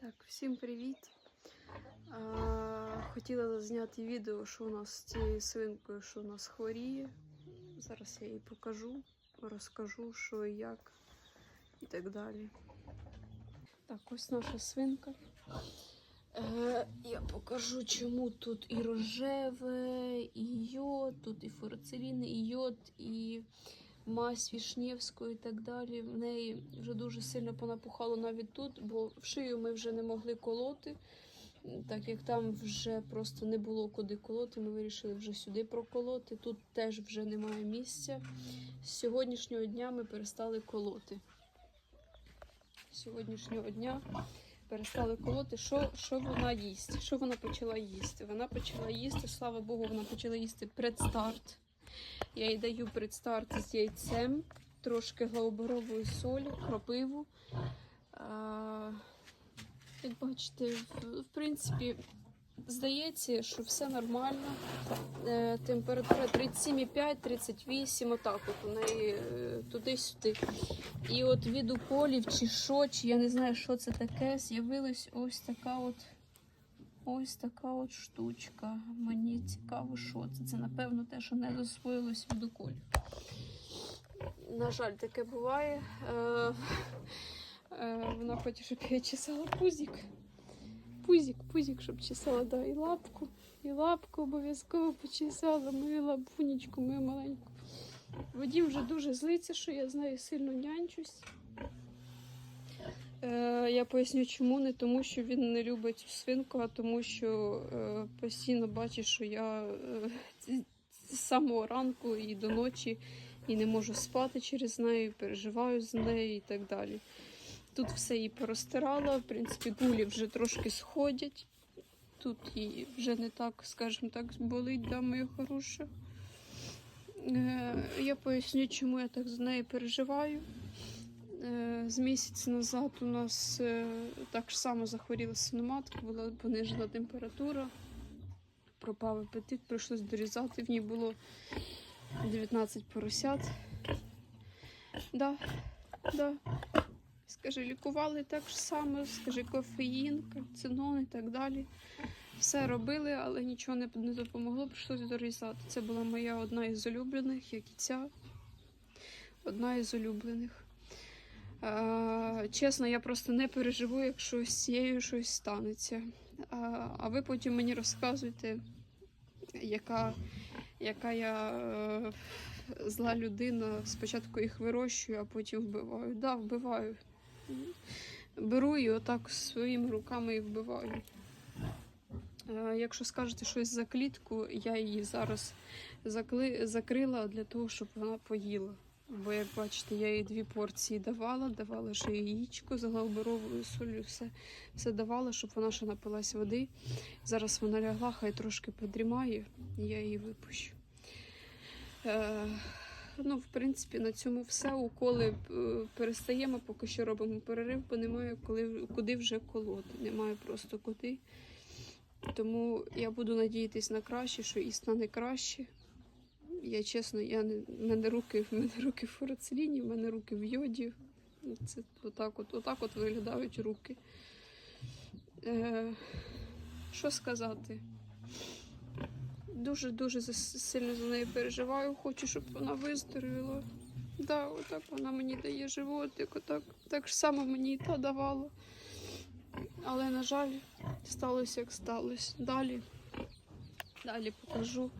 Так, всім привіт. А, хотіла зняти відео, що у нас з цією свинкою, що у нас хворіє. Зараз я їй покажу, розкажу, що і як, і так далі. Так, ось наша свинка. Е, я покажу, чому тут і рожеве, і йод, тут і фурацелін, і йод, і мазь Вішнєвську і так далі. В неї вже дуже сильно понапухало навіть тут, бо в шию ми вже не могли колоти. Так як там вже просто не було куди колоти, ми вирішили вже сюди проколоти. Тут теж вже немає місця. З сьогоднішнього дня ми перестали колоти. З сьогоднішнього дня перестали колоти. Що, що вона їсть? Що вона почала їсти? Вона почала їсти, слава Богу, вона почала їсти предстарт. Я їй даю предстарт з яйцем, трошки глауборової солі, кропиву. А, як бачите, в, в принципі, здається, що все нормально. Е, температура 37,5-38, отак от у неї туди-сюди. І от від уколів чи що, чи я не знаю, що це таке, з'явилась ось така от. Ось така от штучка. Мені цікаво, що це. Це, напевно, те, що не засвоїлось від уколів. На жаль, таке буває. Е, е, вона хоче, щоб я чесала пузик. Пузик, пузик, щоб чесала, да, і лапку. І лапку обов'язково почесала, мою лапунечку, мою маленьку. Вадім вже дуже злиться, що я з нею сильно нянчусь. Е, я поясню, чому не тому, що він не любить цю свинку, а тому, що е, постійно бачить, що я е, з самого ранку і до ночі і не можу спати через неї, переживаю з нею і так далі. Тут все її порозтирала, в принципі, гулі вже трошки сходять. Тут їй вже не так, скажімо так, болить, да, моя хороша. Е, я поясню, чому я так з нею переживаю. Е, З місяць назад у нас е, так само захворіла синоматка, була понижена температура, пропав апетит, прийшлось дорізати. В ній було 19 поросят. Да, да. Скажи, лікували так само, скажи, кофеїн, кальцинон і так далі. Все робили, але нічого не, не допомогло, прийшлось дорізати. Це була моя одна із улюблених, як і ця. Одна із улюблених. Чесно, я просто не переживу, якщо з цією щось станеться. А, ви потім мені розказуйте, яка, яка я е, зла людина. Спочатку їх вирощую, а потім вбиваю. Да, вбиваю. Беру і отак своїми руками їх вбиваю. Е, Якщо скажете щось за клітку, я її зараз закли... закрила для того, щоб вона поїла. Бо, як бачите, я їй дві порції давала, давала ще яєчко з глауборовою солью, все, все давала, щоб вона ще напилась води. Зараз вона лягла, хай трошки подрімає, і я її випущу. Е, ну, в принципі, на цьому все. Уколи е, перестаємо, поки що робимо перерив, бо немає коли, куди вже колоти. Немає просто куди. Тому я буду надіятись на краще, що і стане краще. Я чесно, я не в мене руки, в мене руки в фурацеліні, в мене руки в йоді. Це отак от, отак от виглядають руки. Е, що сказати? Дуже-дуже сильно за нею переживаю. Хочу, щоб вона виздоровіла. Да, отак вона мені дає животик, отак так ж само мені і та давала. Але, на жаль, сталося як сталося. Далі, далі покажу.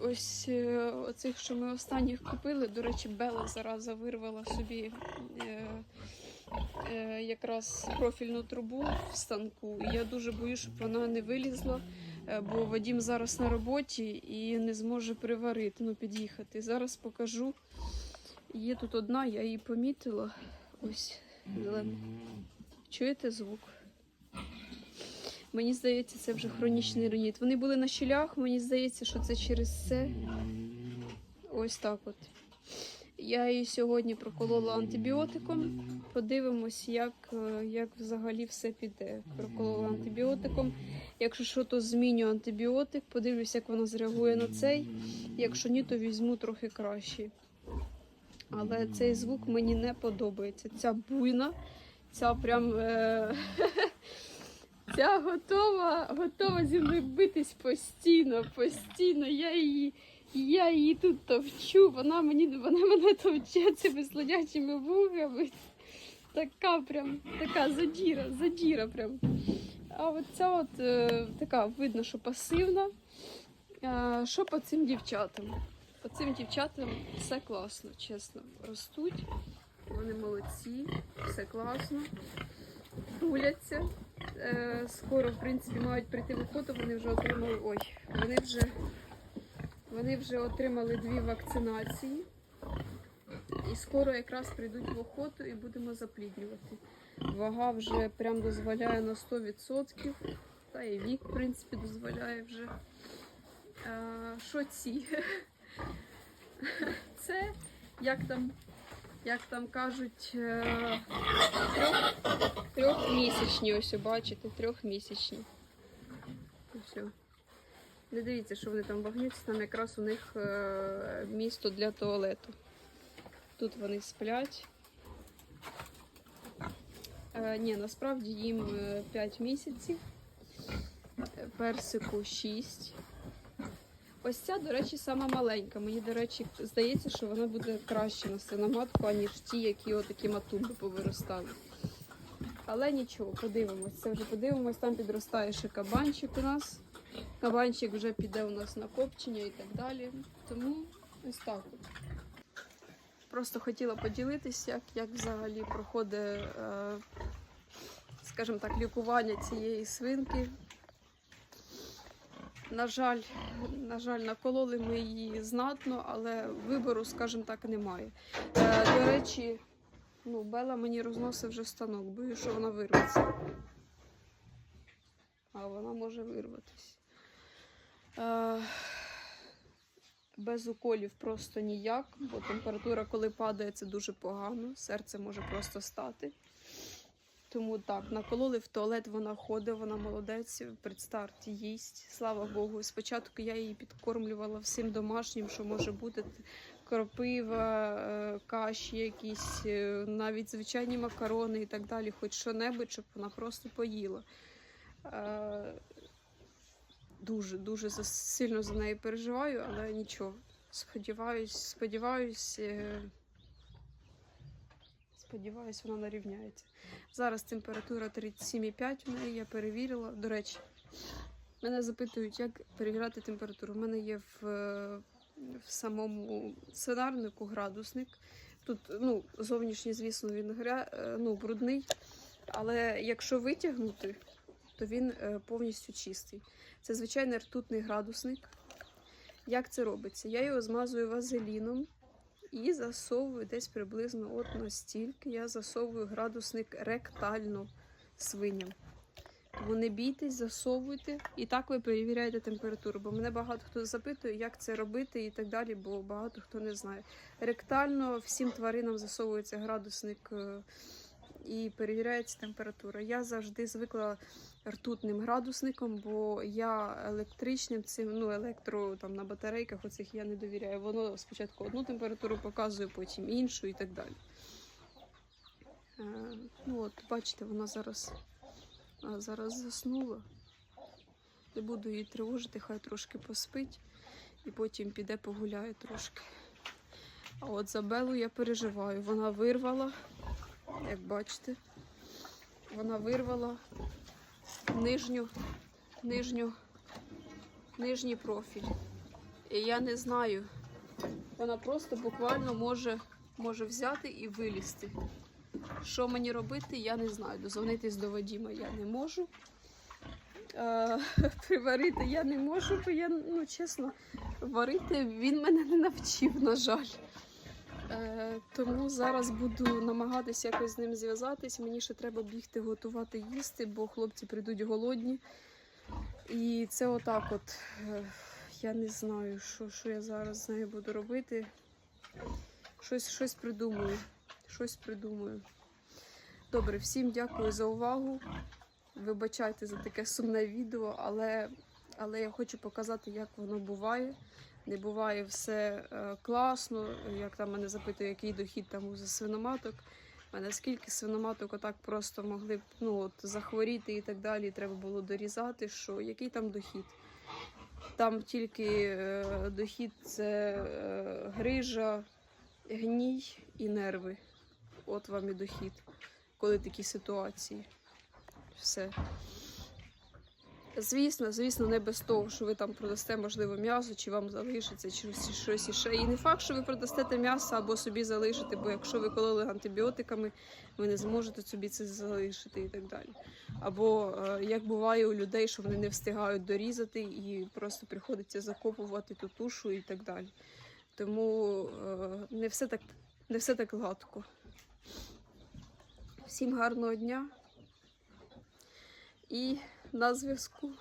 Ось е, оцих, що ми останніх купили. До речі, Бела зараза вирвала собі е, е, якраз профільну трубу в станку. І я дуже боюсь, щоб вона не вилізла, е, бо Вадім зараз на роботі і не зможе приварити, ну, під'їхати. Зараз покажу. Є тут одна, я її помітила. Ось зелена. Чуєте звук? Мені здається, це вже хронічний реніт. Вони були на щелях, мені здається, що це через це. Ось так от. Я її сьогодні проколола антибіотиком. Подивимось, як, е, як взагалі все піде. Проколола антибіотиком. Якщо що, то зміню антибіотик, подивлюсь, як вона зреагує на цей. Якщо ні, то візьму трохи краще. Але цей звук мені не подобається. Ця буйна, ця прям. Е- Ця готова, готова зі мною битись постійно, постійно. Я її, я її тут товчу, вона мені вона мене товче цими слонячими вугами. Така прям, така задіра, задіра прям. А от ця от е, така видно, що пасивна. Е, що по цим дівчатам? По цим дівчатам все класно, чесно. Ростуть, вони молодці, все класно, туляться. Е, скоро, в принципі, мають прийти в охоту, вони вже отримали. Ой, вони вже, вони вже отримали дві вакцинації. І скоро якраз прийдуть в охоту і будемо запліднювати. Вага вже прям дозволяє на 100%. Та і вік, в принципі, дозволяє вже. А, Що ці? Це як там, як там кажуть, е, трьох, трьохмісячні, ось бачите, трьохмісячні. О. Не дивіться, що вони там вагнються, там якраз у них е, місто для туалету. Тут вони сплять. Е, ні, насправді їм 5 місяців, персику 6. Ось ця, до речі, сама маленька. Мені, до речі, здається, що вона буде краще на свиноматку, аніж ті, які отакі матумби повиростали. Але нічого, подивимось. Це вже подивимось, там підростає ще кабанчик у нас. Кабанчик вже піде у нас на копчення і так далі. Тому ось так. Просто хотіла поділитися, як, як взагалі проходить, е, скажімо так, лікування цієї свинки. На жаль, на жаль, накололи ми її знатно, але вибору, скажімо так, немає. Е, до речі, ну, Бела мені розносить вже станок, бою, що вона вирветься. А вона може вирватися. Е, без уколів просто ніяк, бо температура, коли падає, це дуже погано. Серце може просто стати. Тому так, накололи в туалет, вона ходить, вона молодець, предстарт їсть. Слава Богу. Спочатку я її підкормлювала всім домашнім, що може бути. Кропива, е, каші якісь, е, навіть звичайні макарони і так далі, хоч що-небудь, щоб вона просто поїла. Е, Дуже, дуже сильно за неї переживаю, але нічого. Сподіваюсь, сподіваюсь, сподіваюсь, вона нарівняється. Зараз температура 37,5 у неї, я перевірила. До речі, мене запитують, як перевіряти температуру. У мене є в, в самому свинарнику градусник. Тут ну, зовнішній, звісно, він гря, е, ну, брудний. Але якщо витягнути, то він е, повністю чистий. Це звичайний ртутний градусник. Як це робиться? Я його змазую вазеліном і засовую десь приблизно от настільки. Я засовую градусник ректально свиням. Тому не бійтесь, засовуйте. І так ви перевіряєте температуру. Бо мене багато хто запитує, як це робити і так далі, бо багато хто не знає. Ректально всім тваринам засовується градусник е, і перевіряється температура. Я завжди звикла ртутним градусником, бо я електричним цим, ну електро там на батарейках оцих я не довіряю. Воно спочатку одну температуру показує, потім іншу і так далі. Е, ну от, бачите, вона зараз, зараз заснула. Не буду її тривожити, хай трошки поспить і потім піде погуляє трошки. А от за Белу я переживаю. Вона вирвала, як бачите, вона вирвала нижню, нижню, нижній профіль. І я не знаю. Вона просто буквально може, може взяти і вилізти. Що мені робити, я не знаю. Дозвонитись до Вадіма я не можу. Е, приварити я не можу, бо я, ну чесно, варити він мене не навчив, на жаль. Е, тому зараз буду намагатися якось з ним зв'язатись. Мені ще треба бігти готувати їсти, бо хлопці прийдуть голодні. І це отак от. е, Я не знаю, що, що я зараз з нею буду робити. Щось, щось придумаю. Щось придумаю. Добре, всім дякую за увагу. Вибачайте за таке сумне відео, але, але я хочу показати, як воно буває. Не буває все е, класно, як там мене запитує, який дохід там у свиноматок. А наскільки свиноматок отак просто могли б ну, от, захворіти і так далі, треба було дорізати, що який там дохід? Там тільки е, дохід це е, грижа, гній і нерви. От вам і дохід, коли такі ситуації. Все. Звісно, звісно, не без того, що ви там продасте, можливо, м'ясо, чи вам залишиться, чи щось- іще. І не факт, що ви продастете м'ясо або собі залишите, бо якщо ви кололи антибіотиками, ви не зможете собі це залишити і так далі. Або е, як буває у людей, що вони не встигають дорізати і просто приходиться закопувати ту тушу і так далі. Тому е, не все так, не все так гладко. Всім гарного дня і на зв'язку.